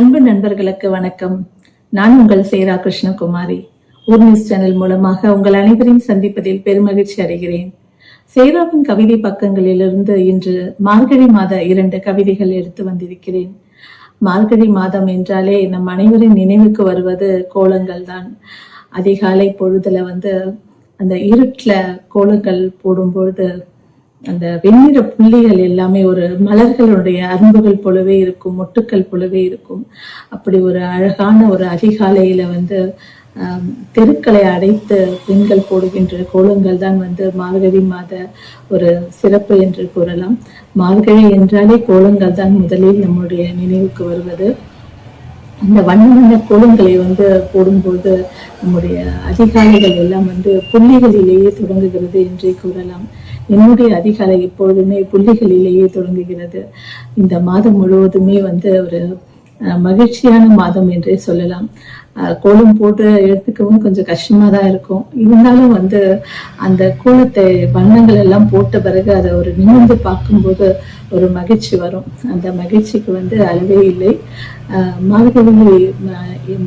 அன்பு நண்பர்களுக்கு வணக்கம். நான் உங்கள் சேரா கிருஷ்ணகுமாரி. ஊர் நியூஸ் சேனல் மூலமாக உங்கள் அனைவரையும் சந்திப்பதில் பெருமகிழ்ச்சி அடைகிறேன். சேராவின் கவிதை பக்கங்களிலிருந்து இன்று மார்கழி மாத இரண்டு கவிதைகள் எடுத்து வந்திருக்கிறேன். மார்கழி மாதம் என்றாலே நம் அனைவரின் நினைவுக்கு வருவது கோலங்கள் தான். அதிகாலை பொழுதுல வந்து அந்த இருட்டில் கோலங்கள் போடும்பொழுது அந்த வெண்ணிற புள்ளிகள் எல்லாமே ஒரு மலர்களுடைய அரும்புகள் போலவே இருக்கும் மொட்டுக்கள் போலவே இருக்கும். அப்படி ஒரு அழகான ஒரு அதிகாலையில வந்து தெருக்களை அடைத்து பெண்கள் போடுகின்ற கோலங்கள் தான் வந்து மார்கழி மாத ஒரு சிறப்பு என்று கூறலாம். மார்கழி என்றாலே கோலங்கள் தான் முதலில் நம்முடைய நினைவுக்கு வருவது. இந்த வண்ண வண்ண கோலங்களை வந்து போடும்போது நம்முடைய அதிகாலைகள் எல்லாம் வந்து புள்ளிகளிலேயே தொடங்குகிறது என்றே கூறலாம். என்னுடைய அதிகாலை எப்பொழுதுமே புள்ளிகளிலேயே தொடங்குகிறது. இந்த மாதம் முழுவதுமே வந்து ஒரு மகிழ்ச்சியான மாதம் என்றே சொல்லலாம். கோலம் போட்டு எடுத்துக்கவும் கொஞ்சம் கஷ்டமா தான் இருக்கும். இருந்தாலும் வந்து அந்த கோலத்தை வண்ணங்கள் எல்லாம் போட்ட பிறகு அதை ஒரு நிமிர்ந்து பார்க்கும்போது ஒரு மகிழ்ச்சி வரும். அந்த மகிழ்ச்சிக்கு வந்து அளவே இல்லை. மார்கழி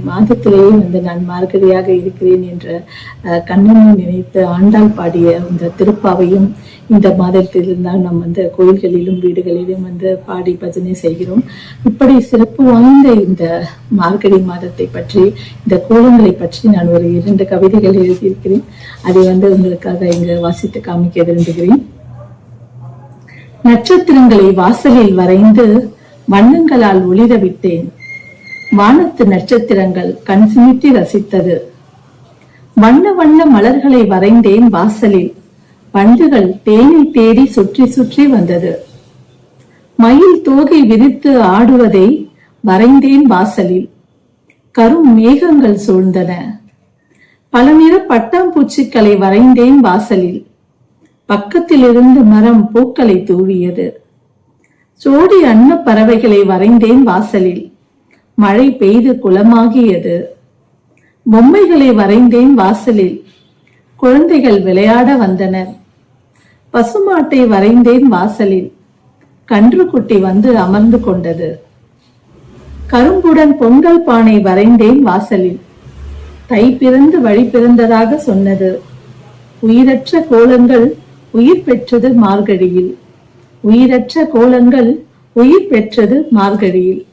மாதத்திலேயே வந்து நான் மார்கழியாக இருக்கிறேன் என்ற அஹ், கண்ணனை நினைத்து ஆண்டாள் பாடிய இந்த திருப்பாவையும் இந்த மாதத்தில் தான் நாம் வந்து கோயில்களிலும் வீடுகளிலும் வந்து பாடி பஜனை செய்கிறோம். இப்படி சிறப்பு வாய்ந்த இந்த மார்கழி மாதத்தை பற்றி இந்த கோலங்களை பற்றி நான் ஒரு இரண்டு கவிதைகள் எழுதியிருக்கிறேன். அதை வந்து உங்களுக்காக இங்கு வாசித்து காமிக்க விரும்புகிறேன். நட்சத்திரங்களை வாசலில் வரைந்து வண்ணங்களால் ஒளிர விட்டேன். வானத்து நட்சத்திரங்கள் கண் சிமிட்டி ரசித்தது. வண்ண வண்ண மலர்களை வரைந்தேன் வாசலில். பண்டுகள் தேனை தேடி சுற்றி சுற்றி வந்தது. மயில் தோகை விரித்து ஆடுவதை வரைந்தேன் வாசலில். கரும் மேகங்கள் சூழ்ந்தன. பல நிற பட்டாம்பூச்சிகளை வரைந்தேன் வாசலில். பக்கத்திலிருந்து மரம் பூக்களை தூவியது. சோடி அன்ன பறவைகளை வரைந்தேன் வாசலில். மழை பெய்து குளமாகியது. பொம்மைகளை வரைந்தேன் வாசலில். குழந்தைகள் விளையாட வந்தனர். பசுமாட்டை வரைந்தேன் வாசலில். கன்றுக்குட்டி வந்து அமர்ந்து கொண்டது. கரும்புடன் பொங்கல் பானை வரைந்தேன் வாசலில். தை பிறந்து வழி பிறந்ததாக சொன்னது. உயிரற்ற கோலங்கள் உயிர் பெற்றது மார்கழியில். உயிரற்ற கோலங்கள் உயிர் பெற்றது மார்கழியில்.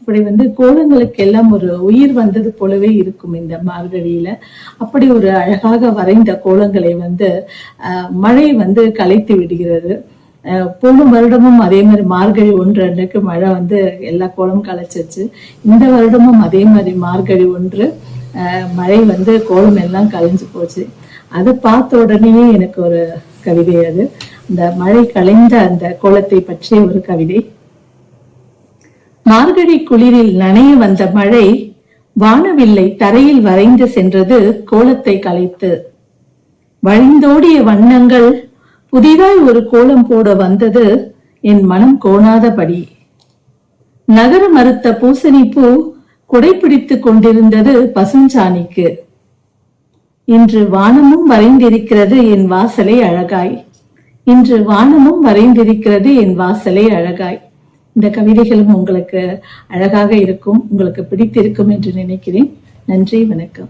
அப்படி வந்து கோலங்களுக்கு எல்லாம் ஒரு உயிர் வந்தது போலவே இருக்கும் இந்த மார்கழியில. அப்படி ஒரு அழகாக வரைந்த கோலங்களை வந்து மழை வந்து கலைத்து விடுகிறது. போன வருடமும் அதே மாதிரி மார்கழி ஒன்று அன்றைக்கு மழை வந்து எல்லா கோலம் கலைச்சிச்சு இந்த வருடமும் அதே மாதிரி மார்கழி ஒன்று ஆஹ், மழை வந்து கோலம் எல்லாம் கலைஞ்சு போச்சு. அது பார்த்த உடனேயே எனக்கு ஒரு கவிதை அது. இந்த மழை கலைந்த அந்த கோலத்தை பற்றிய ஒரு கவிதை. மார்கழி குளிரில் நனைய வந்த மழை வானவில்லை தரையில் வரைந்து சென்றது கோலத்தை கலைத்து வழிந்தோடிய வண்ணங்கள் புதிதாய் ஒரு கோலம் போட வந்தது என் மனம் கோணாதபடி. நகர மறுத்த பூசணி பூ குடைப்பிடித்து கொண்டிருந்தது பசுஞ்சாணிக்கு. இன்று வானமும் வரைந்திருக்கிறது என் வாசலை அழகாய். இன்று வானமும் வரைந்திருக்கிறது என் வாசலை அழகாய். இந்த கவிதைகளும் உங்களுக்கு அழகாக இருக்கும் உங்களுக்கு பிடித்திருக்கும் என்று நினைக்கிறேன். நன்றி வணக்கம்.